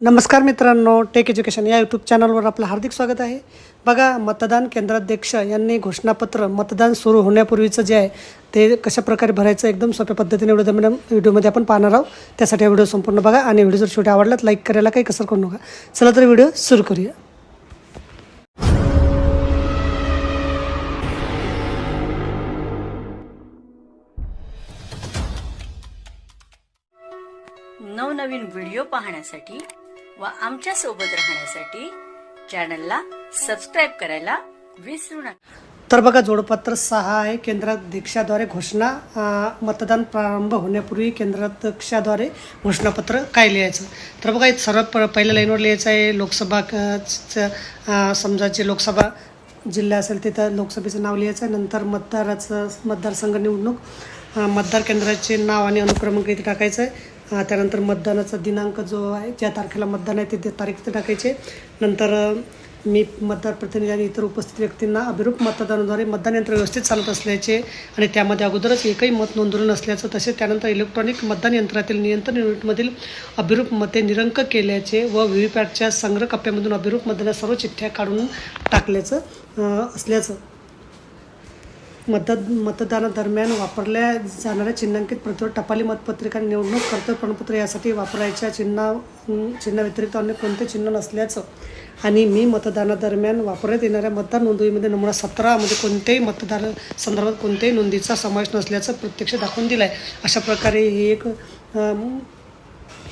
नमस्कार मित्रांनो take education या यूट्यूब चॅनलवर आपलं हार्दिक स्वागत आहे. बघा मतदान केंद्राध्यक्ष यांनी घोषणापत्र मतदान सुरू होण्यापूर्वीचं जे आहे ते कशा प्रकारे भरायचं एकदम सोप्या पद्धतीने व्हिडिओ मॅडम व्हिडिओमध्ये आपण पाहणार आहोत. त्यासाठी हा व्हिडिओ संपूर्ण बघा आणि व्हिडिओ जर शेवटी आवडलात लाईक करायला काही कसर करू नका. चला तर व्हिडिओ सुरू करूया. नवनवीन व्हिडिओ पाहण्यासाठी व आमच्यासोबत राहण्यासाठी चॅनलला सबस्क्राईब करायला विसरू नका. तर बघा जोडपत्र सहा आहे. केंद्राध्यक्षाद्वारे घोषणा मतदान प्रारंभ होण्यापूर्वी केंद्राध्यक्षाद्वारे घोषणापत्र काय लिहायचं? तर बघा सर्वात प पहिल्या लाईनवर लिहायचं आहे. लोकसभा क- च- समजा जे लोकसभा जिल्हा असेल तिथं लोकसभेचं नाव लिहायचं आहे. नंतर मतदाराचं मतदारसंघ निवडणूक मतदार केंद्राचे नाव आणि अनुक्रमांक इथे टाकायचं आहे. त्यानंतर मतदानाचा दिनांक जो आहे ज्या तारखेला मतदान आहे ते तारीख टाकायचे. नंतर मी मतदार प्रतिनिधी आणि इतर उपस्थित व्यक्तींना अभिरूप मतदानाद्वारे मतदान यंत्र व्यवस्थित चालत असल्याचे आणि त्यामध्ये अगोदरच एकही मत नोंदवलं नसल्याचं तसेच त्यानंतर इलेक्ट्रॉनिक मतदान यंत्रातील नियंत्रण युनिटमधील अभिरूप मते निरंक केल्याचे व व्ही व्ही पॅटच्या संग्रह कप्प्यामधून अभिरूप मतदान सर्व चिठ्ठ्या काढून टाकल्याचं असल्याचं. मतद मतदानादरम्यान वापरल्या जाणाऱ्या चिन्हांकित प्रतिवर टपाली मतपत्रिका आणि निवडणूक कर्तव्य प्रमाणपत्र यासाठी वापरायच्या चिन्हा चिन्हाव्यतिरिक्त अन्य कोणते चिन्ह नसल्याचं आणि मी मतदानादरम्यान वापरण्यात येणाऱ्या मतदार नोंदणीमध्ये नमुना सतरामध्ये कोणत्याही मतदार संदर्भात कोणत्याही नोंदीचा समावेश नसल्याचं प्रत्यक्ष दाखवून दिलं आहे अशा प्रकारे ही एक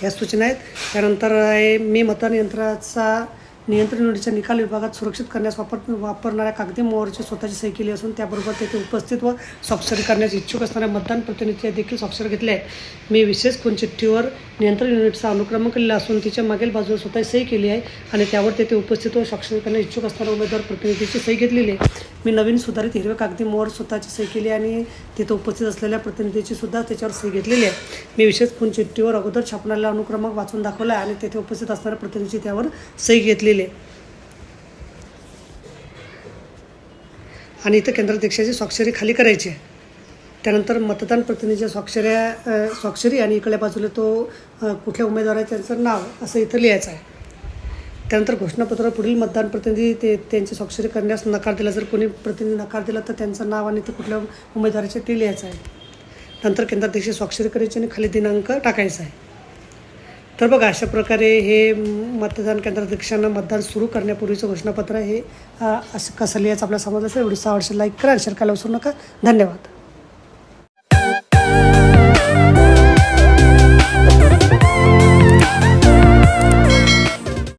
ह्या सूचना आहेत. त्यानंतर आहे मी मतदान यंत्राचा नियंत्रण युनिटच्या निकाल विभागात सुरक्षित करण्यास वापर वापरणाऱ्या कागदी मोहरची स्वतःची सही केली असून त्याबरोबर तेथे उपस्थित व स्वाक्षरी करण्यास इच्छुक असणाऱ्या मतदान प्रतिनिधी देखील स्वाक्षर घेतले आहे मी विशेष चिठ्ठीवर नियंत्रण युनिटचा अनुक्रम केलेला असून तिच्या मागील बाजूला स्वतः सही केली आहे आणि त्यावर तेथे उपस्थित व स्वाक्षरी करण्यास इच्छुक असणाऱ्या उमेदवार प्रतिनिधीची सही घेतलेली आहे. मी नवीन सुधारित हिरव्या कागदी मोहर स्वतःची सही केली आणि तिथं उपस्थित असलेल्या प्रतिनिधीची सुद्धा त्याच्यावर सही घेतलेली आहे. मी विशेष फोन चिठ्ठीवर अगोदर छापणारा अनुक्रमांक वाचून दाखवला आहे आणि तेथे उपस्थित असणाऱ्या प्रतिनिधीची त्यावर सही घेतलेली आहे. आणि इथं केंद्राध्यक्षाची स्वाक्षरी खाली करायची आहे. त्यानंतर मतदान प्रतिनिधीच्या स्वाक्षऱ्या स्वाक्षरी आणि इकडल्या बाजूला तो कुठल्या उमेदवार आहे त्यांचं नाव असं इथं लिहायचं आहे. त्यानंतर घोषणापत्र पुढील मतदान प्रतिनिधी ते त्यांची स्वाक्षरी करण्यास नकार दिला. जर कोणी प्रतिनिधी नकार दिला तर त्यांचं नाव आणि ते कुठल्या उमेदवाराचे ते लिहायचं आहे. नंतर केंद्राध्यक्ष स्वाक्षरी करायची आणि खाली दिनांक टाकायचा आहे. तर बघा अशा प्रकारे हे मतदान केंद्राध्यक्षांना मतदान सुरू करण्यापूर्वीचं घोषणापत्र हे असं कसं लिहायचं आपल्या समज असेल एवढी सहा वर्ष लाईक करा शेअर करायला विसरू नका. धन्यवाद.